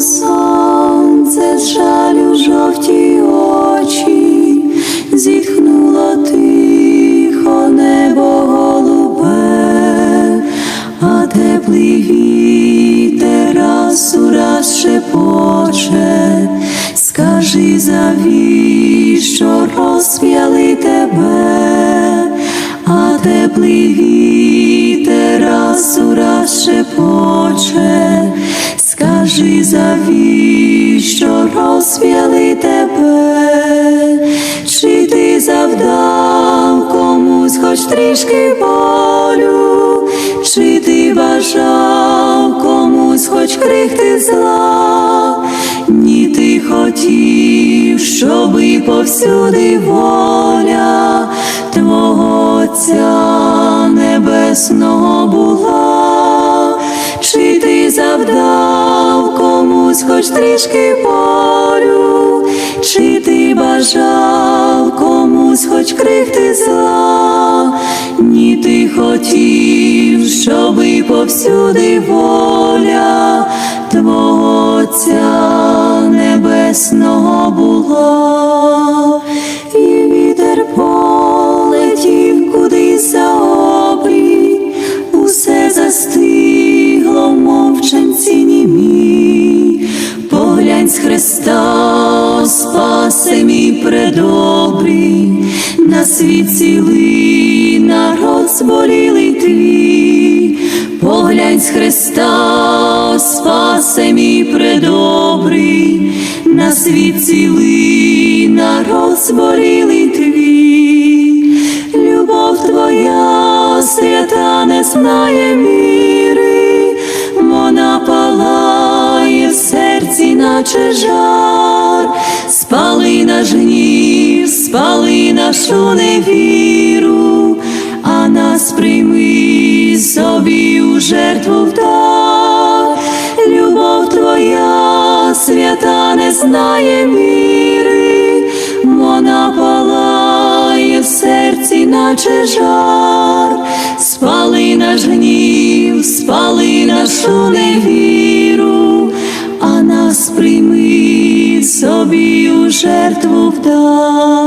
Сонце жалю жовті очі, зітхнуло тихо небо голубе, а теплий вітер раз у раз шепоче, скажи завіщо розп'яли тебе, а теплий вітер раз у шепоче, скажи завіщо розп'яли тебе, чи ти завдав комусь хоч трішки болю, чи ти бажав комусь хоч крихти зла, ні ти хотів, щоби повсюди воля Твого Отця Небесного була, чи ти завдав комусь хоч трішки болю, чи ти бажав комусь хоч крихти зла, ні ти хотів, щоби повсюди воля Твого Отця Небесного була, на світ цілий народ зболілий твій, поглянь з Христа, спасе мій предобрий, на світ цілий народ зболілий твій, любов твоя свята не знає міри, вона палає в серці, наче жар, спали наш гнів, спали нашу невіру, а нас прийми собі у жертву вдар, любов твоя свята не знає міри, вона палає в серці, наче жар, спали наш гнів, спали нашу невіру, а нас прийми собі у жертву вдар.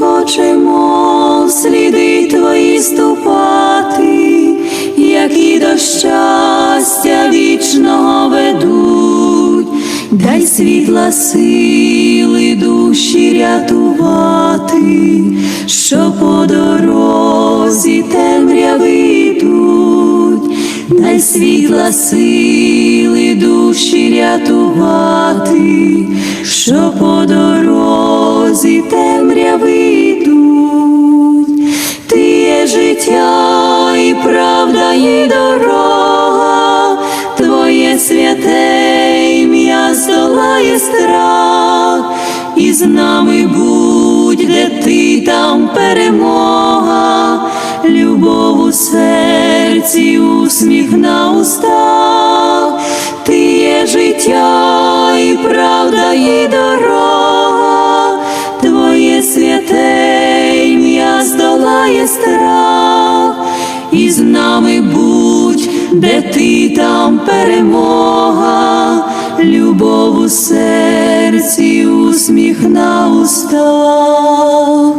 Хочемо сліди твої ступати, які до щастя вічного ведуть, дай світла сили душі рятувати, що по дорозі темряви йдуть, дай світла сили душі рятувати, що по дорозі темряви життя і правда, і дорога, твоє святе ім'я здолає страх, і з нами будь, де ти там перемога, любов у серці, усміх на устах, ти є життя і правда, і дорога, твоє святе здолає страх, з нами будь, де ти там перемога, любов у серці, усміх на устах,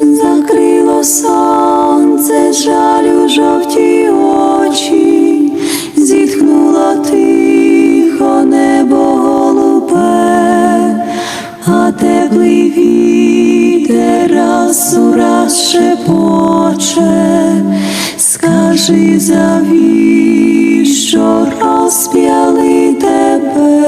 закрило сонце, жалю жовті очі, зітхнуло тихо небо голубе, а теплий вітер раз у раз шепоче, Скажи, завіщо розп'яли тебе.